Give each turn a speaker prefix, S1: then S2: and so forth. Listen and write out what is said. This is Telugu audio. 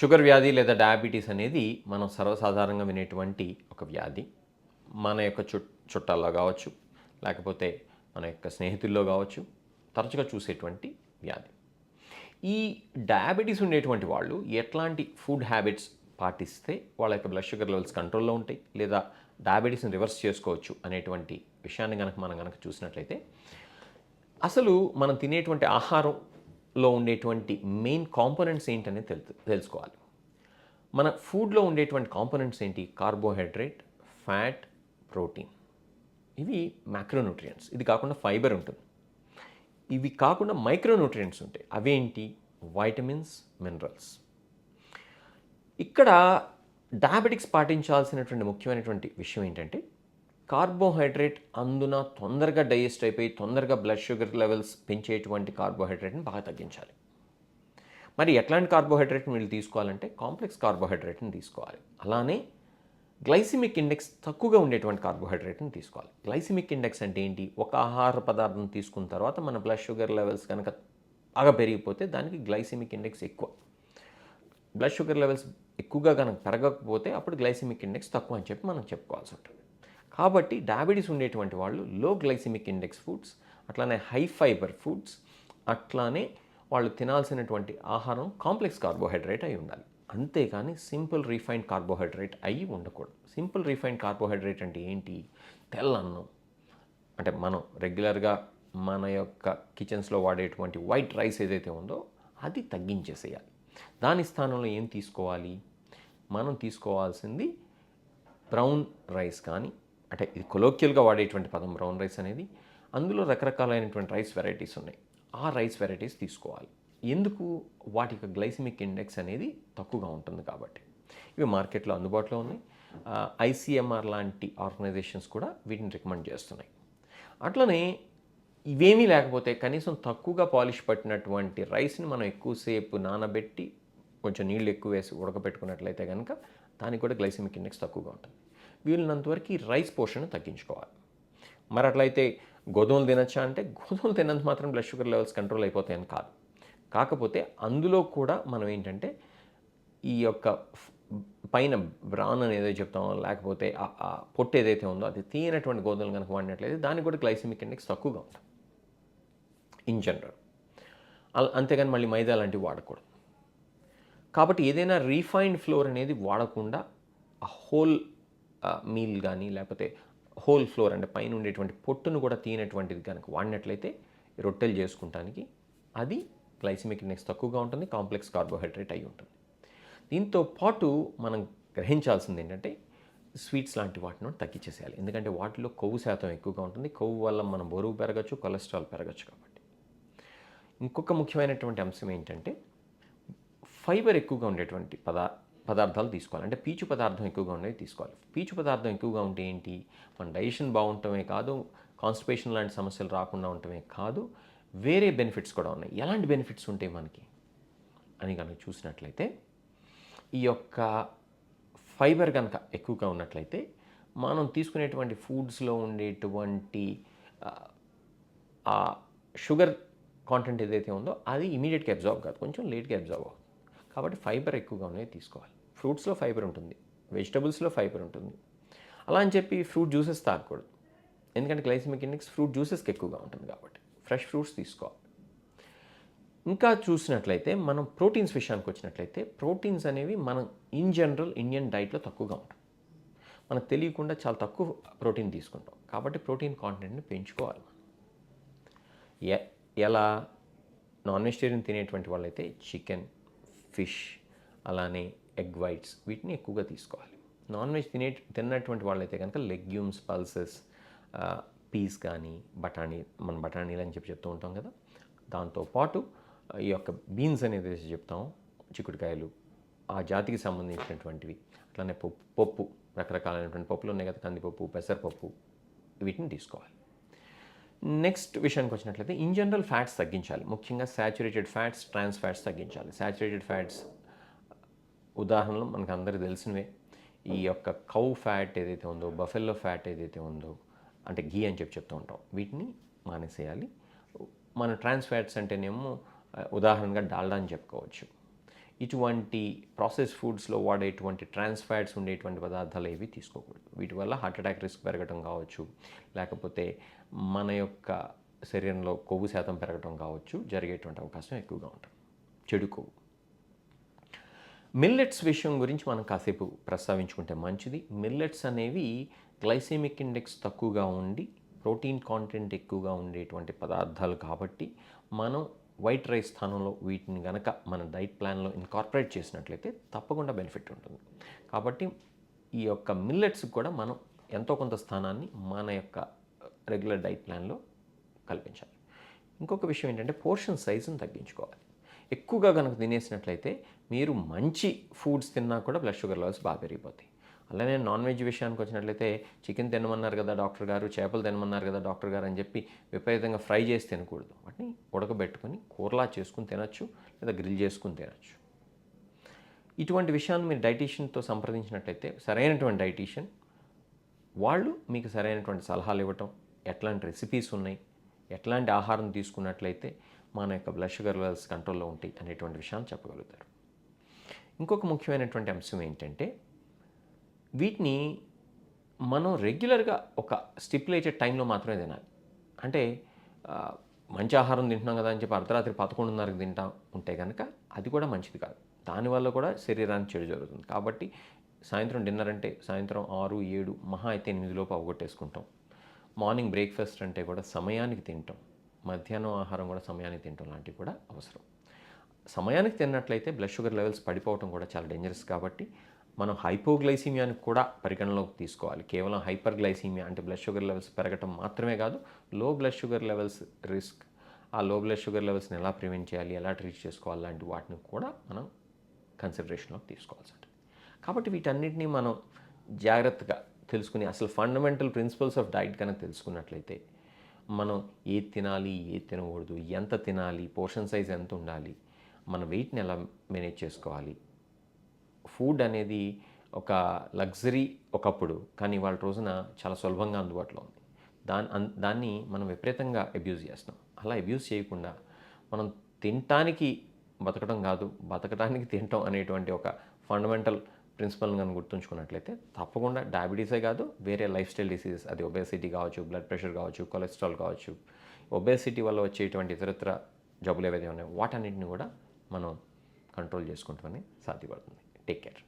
S1: షుగర్ వ్యాధి లేదా డయాబెటీస్ అనేది మనం సర్వసాధారణంగా వినేటువంటి ఒక వ్యాధి. మన యొక్క చుట్ చుట్టాల్లో కావచ్చు లేకపోతే మన యొక్క స్నేహితుల్లో కావచ్చు తరచుగా చూసేటువంటి వ్యాధి. ఈ డయాబెటీస్ ఉండేటువంటి వాళ్ళు ఎట్లాంటి ఫుడ్ హ్యాబిట్స్ పాటిస్తే వాళ్ళ యొక్క బ్లడ్ షుగర్ లెవెల్స్ కంట్రోల్లో ఉంటాయి లేదా డయాబెటీస్ని రివర్స్ చేసుకోవచ్చు అనేటువంటి విషయాన్ని కనుక మనం కనుక చూసినట్లయితే అసలు మనం తినేటువంటి ఆహారం లో ఉండేటువంటి మెయిన్ కాంపోనెంట్స్ ఏంటనేది తెలు తెలుసుకోవాలి. మన ఫుడ్లో ఉండేటువంటి కాంపోనెంట్స్ ఏంటి? కార్బోహైడ్రేట్ ఫ్యాట్ ప్రోటీన్ ఇవి మ్యాక్రోన్యూట్రియంట్స్ ఇది కాకుండా ఫైబర్ ఉంటుంది. ఇవి కాకుండా మైక్రోన్యూట్రియంట్స్ ఉంటాయి. అవేంటి? వైటమిన్స్ మినరల్స్ ఇక్కడ డయాబెటిక్స్ పాటించాల్సినటువంటి ముఖ్యమైనటువంటి విషయం ఏంటంటే కార్బోహైడ్రేట్ అందున తొందరగా డైజెస్ట్ అయిపోయి తొందరగా బ్లడ్ షుగర్ లెవెల్స్ పెంచేటువంటి కార్బోహైడ్రేట్ని బాగా తగ్గించాలి. మరి ఎట్లాంటి కార్బోహైడ్రేట్ని వీళ్ళు తీసుకోవాలంటే కాంప్లెక్స్ కార్బోహైడ్రేట్ని తీసుకోవాలి. అలానే గ్లైసిమిక్ ఇండెక్స్ తక్కువగా ఉండేటువంటి కార్బోహైడ్రేట్ని తీసుకోవాలి. గ్లైసిమిక్ ఇండెక్స్ అంటే ఏంటి? ఒక ఆహార పదార్థం తీసుకున్న తర్వాత మన బ్లడ్ షుగర్ లెవెల్స్ కనుక బాగా పెరిగిపోతే దానికి గ్లైసిమిక్ ఇండెక్స్ ఎక్కువ. బ్లడ్ షుగర్ లెవెల్స్ ఎక్కువగా కనుక పెరగకపోతే అప్పుడు గ్లైసిమిక్ ఇండెక్స్ తక్కువ అని చెప్పి మనం చెప్పుకోవాల్సి ఉంటుంది. కాబట్టి డయాబెటీస్ ఉండేటువంటి వాళ్ళు లో గ్లైసిమిక్ ఇండెక్స్ ఫుడ్స్ అట్లానే హై ఫైబర్ ఫుడ్స్ అట్లానే వాళ్ళు తినాల్సినటువంటి ఆహారం కాంప్లెక్స్ కార్బోహైడ్రేట్ అయి ఉండాలి. అంతేకాని సింపుల్ రీఫైన్డ్ కార్బోహైడ్రేట్ అయ్యి ఉండకూడదు. సింపుల్ రీఫైన్డ్ కార్బోహైడ్రేట్ అంటే ఏంటి? తెల్ల అన్నం. అంటే మనం రెగ్యులర్గా మన యొక్క కిచెన్స్లో వాడేటువంటి వైట్ రైస్ ఏదైతే ఉందో అది తగ్గించేసేయాలి. దాని స్థానంలో ఏం తీసుకోవాలి? మనం తీసుకోవాల్సింది బ్రౌన్ రైస్ కానీ అంటే ఇది కొలోక్యల్గా వాడేటువంటి పదం బ్రౌన్ రైస్ అనేది. అందులో రకరకాలైనటువంటి రైస్ వెరైటీస్ ఉన్నాయి. ఆ రైస్ వెరైటీస్ తీసుకోవాలి. ఎందుకు? వాటి యొక్క గ్లైసిమిక్ ఇండెక్స్ అనేది తక్కువగా ఉంటుంది కాబట్టి. ఇవి మార్కెట్లో అందుబాటులో ఉన్నాయి. ఐసీఎంఆర్ లాంటి ఆర్గనైజేషన్స్ కూడా వీటిని రికమెండ్ చేస్తున్నాయి. అట్లనే ఇవేమీ లేకపోతే కనీసం తక్కువగా పాలిష్ పట్టినటువంటి రైస్ని మనం ఎక్కువసేపు నానబెట్టి కొంచెం నీళ్ళు ఎక్కువ వేసి ఉడకబెట్టుకున్నట్లయితే కనుక దానికి కూడా గ్లైసిమిక్ ఇండెక్స్ తక్కువగా ఉంటుంది. వీలున్నంతవరకు రైస్ పోర్షన్ తగ్గించుకోవాలి. మరి అట్లయితే గోధుమలు తినచ్చా అంటే గోధుమలు తిన్నంత మాత్రం బ్లడ్ షుగర్ లెవెల్స్ కంట్రోల్ అయిపోతాయని కాదు. కాకపోతే అందులో కూడా మనం ఏంటంటే ఈ యొక్క పైన బ్రాన్ అనేది చెప్తామో లేకపోతే ఆ- పొట్టు ఏదైతే ఉందో అది తీయనటువంటి గోధుమలు కనుక వాడినట్లయితే దానికి కూడా గ్లైసిమిక్ ఇండెక్స్ తక్కువగా ఉంటుంది ఇన్ జనరల్. అంతేగాని మళ్ళీ మైదా లాంటివి వాడకూడదు. కాబట్టి ఏదైనా రీఫైన్డ్ ఫ్లోర్ అనేది వాడకుండా ఆ హోల్ మీల్ కానీ లేకపోతే హోల్ ఫ్లోర్ అంటే పైన ఉండేటువంటి పొట్టును కూడా తీయనటువంటిది కనుక వాడినట్లయితే రొట్టెలు చేసుకుంటానికి అది గ్లైసిమిక్ ఇండెక్స్ తక్కువగా ఉంటుంది కాంప్లెక్స్ కార్బోహైడ్రేట్ అయి ఉంటుంది. దీంతో పాటు మనం గ్రహించాల్సింది ఏంటంటే స్వీట్స్ లాంటి వాటిని తగ్గించేసేయాలి. ఎందుకంటే వాటిలో కొవ్వు శాతం ఎక్కువగా ఉంటుంది. కొవ్వు వల్ల మనం బరువు పెరగచ్చు కొలెస్ట్రాల్ పెరగచ్చు కాబట్టి. ఇంకొక ముఖ్యమైనటువంటి అంశం ఏంటంటే ఫైబర్ ఎక్కువగా ఉండేటువంటి పదా పదార్థాలు తీసుకోవాలి. అంటే పీచు పదార్థం ఎక్కువగా ఉండేవి తీసుకోవాలి. పీచు పదార్థం ఎక్కువగా ఉంటే ఏంటి? మన డైజెషన్ బాగుండటమే కాదు కాన్స్టిపేషన్ లాంటి సమస్యలు రాకుండా ఉండటమే కాదు వేరే బెనిఫిట్స్ కూడా ఉన్నాయి. ఎలాంటి బెనిఫిట్స్ ఉంటాయి మనకి? అని కనుక చూసినట్లయితే ఈ యొక్క ఫైబర్ కనుక ఎక్కువగా ఉన్నట్లయితే మనం తీసుకునేటువంటి ఫుడ్స్లో ఉండేటువంటి ఆ, షుగర్ కాంటెంట్ ఏదైతే ఉందో అది ఇమీడియట్గా అబ్జార్బ్ కాదు. కొంచెం లేట్గా అబ్జార్బ్ అవుతుంది. కాబట్టి ఫైబర్ ఎక్కువగా ఉన్నది తీసుకోవాలి. ఫ్రూట్స్లో ఫైబర్ ఉంటుంది వెజిటబుల్స్లో ఫైబర్ ఉంటుంది. అలా అని చెప్పి ఫ్రూట్ జ్యూసెస్ తాగకూడదు. ఎందుకంటే గ్లైసిమిక్ ఇండెక్స్ ఫ్రూట్ జ్యూసెస్కి ఎక్కువగా ఉంటుంది కాబట్టి. ఫ్రెష్ ఫ్రూట్స్ తీసుకోవాలి. ఇంకా చూసినట్లయితే మనం ప్రోటీన్స్ విషయానికి వచ్చినట్లయితే ప్రోటీన్స్ అనేవి మనం ఇన్ జనరల్ ఇండియన్ డైట్లో తక్కువగా ఉంటాం మనకు తెలియకుండా చాలా తక్కువ ప్రోటీన్ తీసుకుంటాం. కాబట్టి ప్రోటీన్ కాంటెంట్ని పెంచుకోవాలి మనం. ఎ- ఎలా నాన్ వెజిటేరియన్ తినేటువంటి వాళ్ళైతే చికెన్ ఫిష్ అలానే ఎగ్ వైట్స్ వీటిని ఎక్కువగా తీసుకోవాలి. నాన్ వెజ్ తినే తిన్నటువంటి వాళ్ళైతే కనుక లెగ్యూమ్స్ పల్సెస్ పీస్ కానీ బఠానీ మన బఠానీలు అని చెప్పి చెప్తూ ఉంటాం కదా. దాంతోపాటు ఈ యొక్క బీన్స్ అనేది వేసి చెప్తాం. చిక్కుడుకాయలు ఆ జాతికి సంబంధించినటువంటివి. అట్లానే పప్పు పప్పు రకరకాలైనటువంటి పప్పులు ఉన్నాయి కదా కందిపప్పు పెసరపప్పు వీటిని తీసుకోవాలి. నెక్స్ట్ విషయానికి వచ్చినట్లయితే ఇన్ జనరల్ ఫ్యాట్స్ తగ్గించాలి. ముఖ్యంగా శాచురేటెడ్ ఫ్యాట్స్ ట్రాన్స్ ఫ్యాట్స్ తగ్గించాలి. శాచురేటెడ్ ఫ్యాట్స్ ఉదాహరణలు మనకు అందరికీ తెలిసినవే. ఈ యొక్క కౌ ఫ్యాట్ ఏదైతే ఉందో బఫెల్లో ఫ్యాట్ ఏదైతే ఉందో అంటే ఘీ అని చెప్పి చెప్తూ ఉంటాం. వీటిని మానేసేయాలి. మన ట్రాన్స్ ఫ్యాట్స్ అంటేనేమో ఉదాహరణగా డాల్డా అని చెప్పుకోవచ్చు. ఇటువంటి ప్రాసెస్ ఫుడ్స్లో వాడేటువంటి ట్రాన్స్ ఫ్యాట్స్ ఉండేటువంటి పదార్థాలు ఏవి తీసుకోకూడదు. వీటి వల్ల హార్ట్ అటాక్ రిస్క్ పెరగటం కావచ్చు. లేకపోతే మన యొక్క శరీరంలో కొవ్వు శాతం పెరగటం కావచ్చు. జరిగేటువంటి అవకాశం ఎక్కువగా ఉంటుంది. చెడు కొవ్వు. మిల్లెట్స్ విషయం గురించి మనం కాసేపు ప్రస్తావించుకుంటే మంచిది. మిల్లెట్స్ అనేవి గ్లైసెమిక్ ఇండెక్స్ తక్కువగా ఉండి ప్రోటీన్ కాంటెంట్ ఎక్కువగా ఉండేటువంటి పదార్థాలు కాబట్టి మనం వైట్ రైస్ స్థానంలో వీటిని గనక మన డైట్ ప్లాన్లో ఇన్కార్పొరేట్ చేసినట్లయితే తప్పకుండా బెనిఫిట్ ఉంటుంది. కాబట్టి ఈ యొక్క మిల్లెట్స్ కూడా మనం ఎంతో కొంత స్థానాన్ని మన యొక్క రెగ్యులర్ డైట్ ప్లాన్లో కల్పించాలి. ఇంకొక విషయం ఏంటంటే పోర్షన్ సైజును తగ్గించుకోవాలి. ఎక్కువగా కనుక తినేసినట్లయితే మీరు మంచి ఫుడ్స్ తిన్నా కూడా బ్లడ్ షుగర్ లెవెల్స్ బాగా పెరిగిపోతాయి. అలానే నాన్ వెజ్ విషయానికి వచ్చినట్లయితే చికెన్ తినమన్నారు కదా డాక్టర్ గారు చేపలు తినమన్నారు కదా డాక్టర్ గారు అని చెప్పి విపరీతంగా ఫ్రై చేసి తినకూడదు. వాటిని ఉడకబెట్టుకొని కూరలా చేసుకుని తినచ్చు లేదా గ్రిల్ చేసుకుని తినచ్చు. ఇటువంటి విషయాన్ని మీరు డైటీషియన్తో సంప్రదించినట్లయితే సరైనటువంటి డైటీషియన్ వాళ్ళు మీకు సరైనటువంటి సలహాలు ఇవ్వటం ఎట్లాంటి రెసిపీస్ ఉన్నాయి ఎట్లాంటి ఆహారం తీసుకున్నట్లయితే మన యొక్క బ్లడ్ షుగర్ లెవెల్స్ కంట్రోల్లో ఉంటాయి అనేటువంటి విషయాలు చెప్పగలుగుతారు. ఇంకొక ముఖ్యమైనటువంటి అంశం ఏంటంటే వీటిని మనం రెగ్యులర్గా ఒక స్టిపులేటెడ్ టైంలో మాత్రమే తినాలి. అంటే మంచి ఆహారం తింటున్నాం కదా అని చెప్పి అర్ధరాత్రి పదకొండున్నరకు తింటా ఉంటే కనుక అది కూడా మంచిది కాదు. దానివల్ల కూడా శరీరానికి చెడు జరుగుతుంది. కాబట్టి సాయంత్రం డిన్నర్ అంటే సాయంత్రం ఆరు ఏడు మహా అయితే ఎనిమిది లోపు అవగొట్టేసుకుంటాం మార్నింగ్ బ్రేక్ఫాస్ట్ అంటే కూడా సమయానికి తింటాం. మధ్యాహ్నం ఆహారం కూడా సమయానికి తినటం లాంటివి కూడా అవసరం. సమయానికి తిన్నట్లయితే బ్లడ్ షుగర్ లెవెల్స్ పడిపోవడం కూడా చాలా డేంజరస్ కాబట్టి మనం హైపోగ్లైసీమియాని కూడా పరిగణలోకి తీసుకోవాలి. కేవలం హైపర్ గ్లైసీమియా అంటే బ్లడ్ షుగర్ లెవెల్స్ పెరగటం మాత్రమే కాదు లో బ్లడ్ షుగర్ లెవెల్స్ రిస్క్ ఆ లో బ్లడ్ షుగర్ లెవెల్స్ని ఎలా ప్రివెంట్ చేయాలి ఎలా ట్రీట్ చేసుకోవాలి లాంటి వాటిని కూడా మనం కన్సిడరేషన్లోకి తీసుకోవాల్సి ఉంటుంది. కాబట్టి వీటన్నిటిని మనం జాగ్రత్తగా తెలుసుకుని అసలు ఫండమెంటల్ ప్రిన్సిపల్స్ ఆఫ్ డైట్ కనుక తెలుసుకున్నట్లయితే మనం ఏది తినాలి ఏది తినకూడదు ఎంత తినాలి పోర్షన్ సైజ్ ఎంత ఉండాలి మన వెయిట్ని ఎలా మేనేజ్ చేసుకోవాలి. ఫుడ్ అనేది ఒక లగ్జరీ ఒకప్పుడు కానీ వాళ్ళ రోజున చాలా సులభంగా అందుబాటులో ఉంది. దాని అన్- దాన్ని మనం విపరీతంగా అబ్యూజ్ చేస్తున్నాం. అలా అబ్యూజ్ చేయకుండా మనం తినటానికి బతకడం కాదు బతకడానికి తినటం అనేటువంటి ఒక ఫండమెంటల్ ప్రిన్సిపల్ని కనుక గుర్తుంచుకున్నట్లయితే తప్పకుండా డయాబెటీసే కాదు వేరే లైఫ్ స్టైల్ డిసీజెస్ అది ఒబేసిటీ కావచ్చు బ్లడ్ ప్రెషర్ కావచ్చు కొలెస్ట్రాల్ కావచ్చు ఒబేసిటీ వల్ల వచ్చేటువంటి ఇతరత్ర జబ్బులు ఏవైతే ఉన్నాయో వాటన్నిటిని కూడా మనం కంట్రోల్ చేసుకుంటామని సాధ్యపడుతుంది. Take care